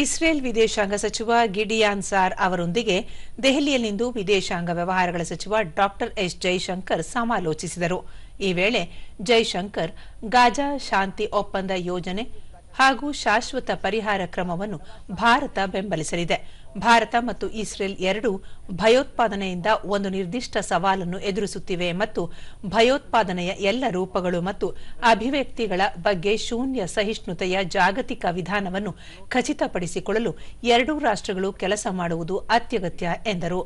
Israel ವಿದೇಶಾಂಗ ಸಚಿವ Gideon sir ಅವರೊಂದಿಗೆ ದೆಹಲಿಯಲ್ಲಿಂದು ವಿದೇಶಾಂಗ ವ್ಯವಹಾರಗಳ ಸಚಿವ ಡಾಕ್ಟರ್ ಎಸ್ ಜೈಶಂಕರ್ ಸಮಾಲೋಚಿಸಿದರು. ಈ ವೇಳೆ ಜೈಶಂಕರ್, ಗಾಜಾ ಶಾಂತಿ ಒಪ್ಪಂದ ಯೋಜನೆ ಹಾಗೂ ಶಾಶ್ವತ ಪರಿಹಾರ ಕ್ರಮವನ್ನು ಭಾರತ ಬೆಂಬಲಿಸಲಿದೆ. ಭಾರತ ಮತ್ತು ಇಸ್ರೇಲ್ ಎರಡೂ ಭಯೋತ್ಪಾದನೆಯಿಂದ ಒಂದು ನಿರ್ದಿಷ್ಟ ಸವಾಲನ್ನು ಎದುರಿಸುತ್ತಿವೆ ಮತ್ತು ಭಯೋತ್ಪಾದನೆಯ ಎಲ್ಲ ರೂಪಗಳು ಮತ್ತು ಅಭಿವ್ಯಕ್ತಿಗಳ ಬಗ್ಗೆ ಶೂನ್ಯ ಸಹಿಷ್ಣುತೆಯ ಜಾಗತಿಕ ವಿಧಾನವನ್ನು ಖಚಿತಪಡಿಸಿಕೊಳ್ಳಲು ಎರಡೂ ರಾಷ್ಟ್ರಗಳು ಕೆಲಸ ಮಾಡುವುದು ಅತ್ಯಗತ್ಯ ಎಂದರು.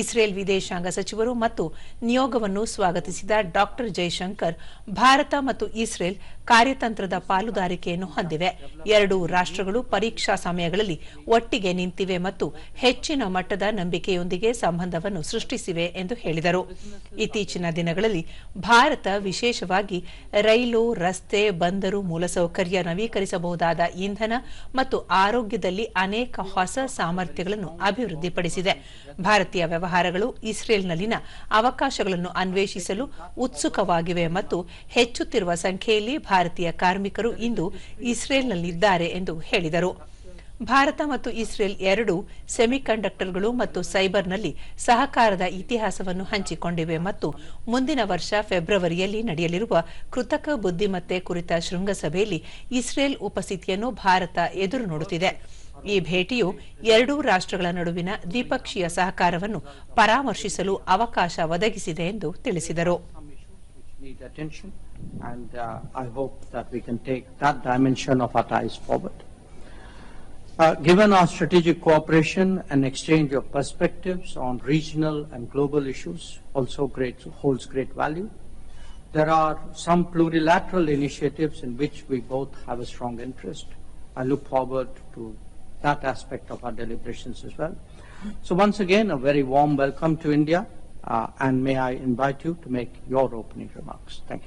ಇಸ್ರೇಲ್ ವಿದೇಶಾಂಗ ಸಚಿವರು ಮತ್ತು ನಿಯೋಗವನ್ನು ಸ್ವಾಗತಿಸಿದ ಡಾಕ್ಟರ್ ಜೈಶಂಕರ್ ಭಾರತ ಮತ್ತು ಇಸ್ರೇಲ್ ಕಾರ್ಯತಂತ್ರದ ಪಾಲುದಾರಿಕೆಯನ್ನು ಹೊಂದಿವೆ. ಎರಡೂ ರಾಷ್ಟ್ರಗಳು ಪರೀಕ್ಷಾ ಸಮಯಗಳಲ್ಲಿ ಒಟ್ಟಿಗೆ ನಿಂತಿವೆ ಮತ್ತು ಹೆಚ್ಚಿನ ಮಟ್ಟದ ನಂಬಿಕೆಯೊಂದಿಗೆ ಸಂಬಂಧವನ್ನು ಸೃಷ್ಟಿಸಿವೆ ಎಂದು ಹೇಳಿದರು. ಇತ್ತೀಚಿನ ದಿನಗಳಲ್ಲಿ ಭಾರತ ವಿಶೇಷವಾಗಿ ರೈಲು, ರಸ್ತೆ, ಬಂದರು ಮೂಲಸೌಕರ್ಯ ನವೀಕರಿಸಬಹುದಾದ ಇಂಧನ ಮತ್ತು ಆರೋಗ್ಯದಲ್ಲಿ ಅನೇಕ ಹೊಸ ಸಾಮರ್ಥ್ಯಗಳನ್ನು ಅಭಿವೃದ್ಧಿಪಡಿಸಿದೆ. ಭಾರತೀಯ ವ್ಯವಹಾರಗಳು ಇಸ್ರೇಲ್ನಲ್ಲಿನ ಅವಕಾಶಗಳನ್ನು ಅನ್ವೇಷಿಸಲು ಉತ್ಸುಕವಾಗಿವೆ ಮತ್ತು ಹೆಚ್ಚುತ್ತಿರುವ ಸಂಖ್ಯೆಯಲ್ಲಿ ಭಾರತೀಯ ಕಾರ್ಮಿಕರು ಇಂದು ಇಸ್ರೇಲ್ನಲ್ಲಿದ್ದಾರೆ ಎಂದು ಹೇಳಿದರು. ಭಾರತ ಮತ್ತು ಇಸ್ರೇಲ್ ಎರಡೂ ಸೆಮಿಕಂಡಕ್ಟರ್ಗಳು ಮತ್ತು ಸೈಬರ್ನಲ್ಲಿ ಸಹಕಾರದ ಇತಿಹಾಸವನ್ನು ಹಂಚಿಕೊಂಡಿವೆ ಮತ್ತು ಮುಂದಿನ ವರ್ಷ ಫೆಬ್ರವರಿಯಲ್ಲಿ ನಡೆಯಲಿರುವ ಕೃತಕ ಬುದ್ದಿಮತ್ತೆ ಕುರಿತ ಶೃಂಗಸಭೆಯಲ್ಲಿ ಇಸ್ರೇಲ್ ಉಪಸ್ಥಿತಿಯನ್ನು ಭಾರತ ಎದುರು ನೋಡುತ್ತಿದೆ ಈ ಭೇಟಿಯು ಎರಡೂ ರಾಷ್ಟ್ರಗಳ ನಡುವಿನ ದ್ವಿಪಕ್ಷೀಯ ಸಹಕಾರವನ್ನು ಪರಾಮರ್ಶಿಸಲು ಅವಕಾಶ ಒದಗಿಸಿದೆ ಎಂದು ತಿಳಿಸಿದರು. Uh, given our strategic cooperation and exchange of perspectives on regional and global issues also great, holds great value. There are some plurilateral initiatives in which we both have a strong interest. I look forward to that aspect of our deliberations as well. So once again, a very warm welcome to India, uh, and may I invite you to make your opening remarks. Thank you.